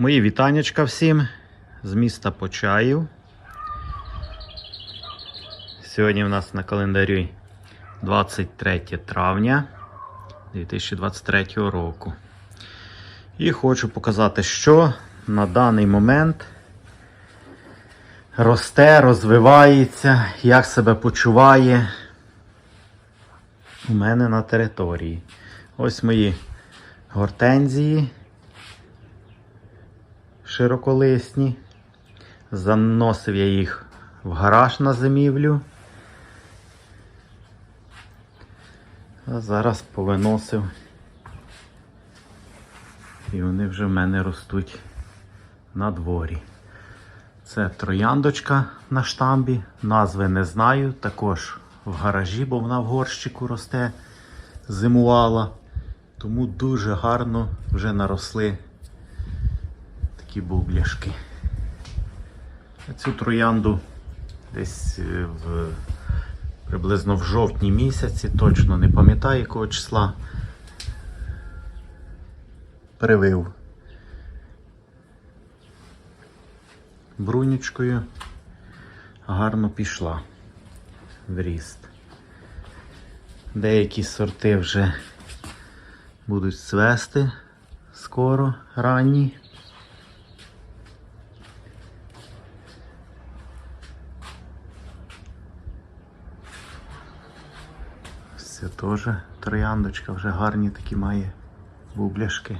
Мої вітаннячка всім з міста Почаїв. Сьогодні в нас на календарі 23 травня 2023 року. І хочу показати, що на даний момент росте, розвивається, як себе почуває у мене на території. Ось мої гортензії широколисні. Заносив я їх в гараж на зимівлю. А зараз повиносив. І вони вже в мене ростуть на дворі. Це трояндочка на штамбі. Назви не знаю. Також в гаражі, бо вона в горщику росте, зимувала. Тому дуже гарно вже наросли такі бубляшки. Цю троянду десь е, в приблизно в жовтні місяці, точно не пам'ятаю якого числа. Привив брунючкою, гарно пішла в ріст. Деякі сорти вже будуть цвести скоро, ранні. Це теж трояндочка вже гарні такі має бубляшки.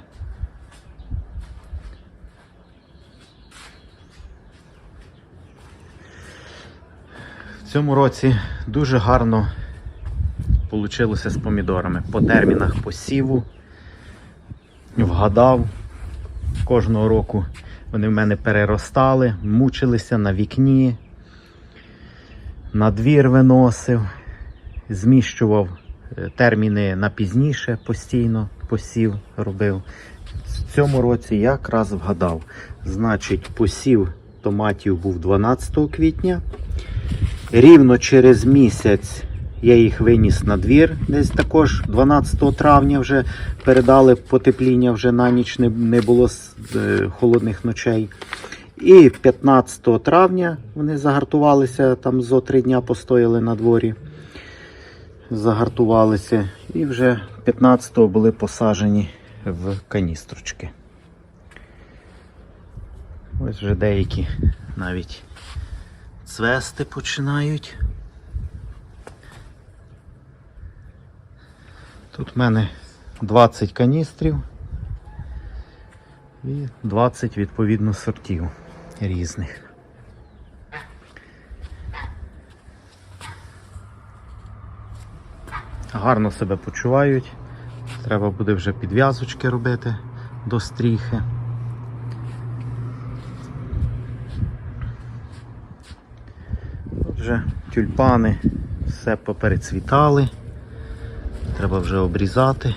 В цьому році дуже гарно вийшло з помідорами. По термінах посіву. Вгадав. Кожного року вони в мене переростали, мучилися на вікні, на двір виносив, зміщував терміни на пізніше постійно посів робив. В цьому році якраз вгадав. Значить, посів томатів був 12 квітня. Рівно через місяць я їх виніс на двір, десь також 12 травня вже передали потепління, вже на ніч не, було е, холодних ночей. І 15 травня вони загартувалися, там зо три дня постояли на дворі, загартувалися. І вже 15-го були посаджені в каністрочки. Ось вже деякі навіть цвести починають. Тут в мене 20 каністрів і 20 відповідно сортів різних. Гарно себе почувають. Треба буде вже підв'язочки робити до стріхи. Вже тюльпани все поперецвітали. Треба вже обрізати.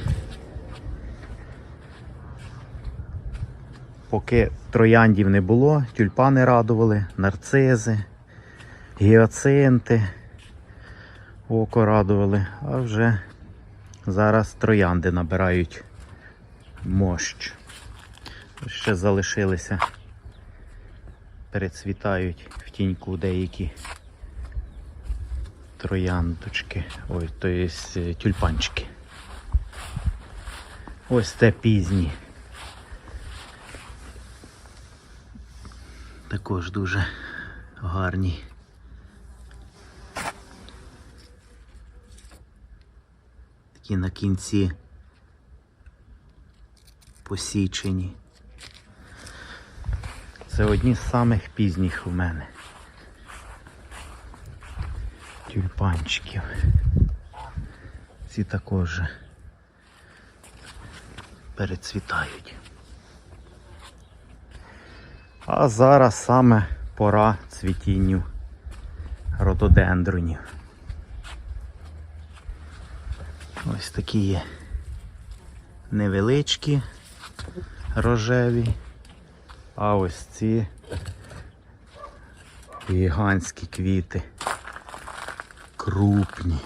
Поки трояндів не було, тюльпани радували, нарцизи, гіацинти, око радували, а вже зараз троянди набирають мощ. Ще залишилися, перецвітають в тіньку деякі трояндочки. Ой, то є е, тюльпанчики. Ось це пізні. Також дуже гарні. Такі на кінці посічені. Це одні з самих пізніх у мене. Тюльпанчиків. Ці також перецвітають. А зараз саме пора цвітінню рододендронів. Ось такі є невеличкі рожеві, а ось ці гігантські квіти крупні.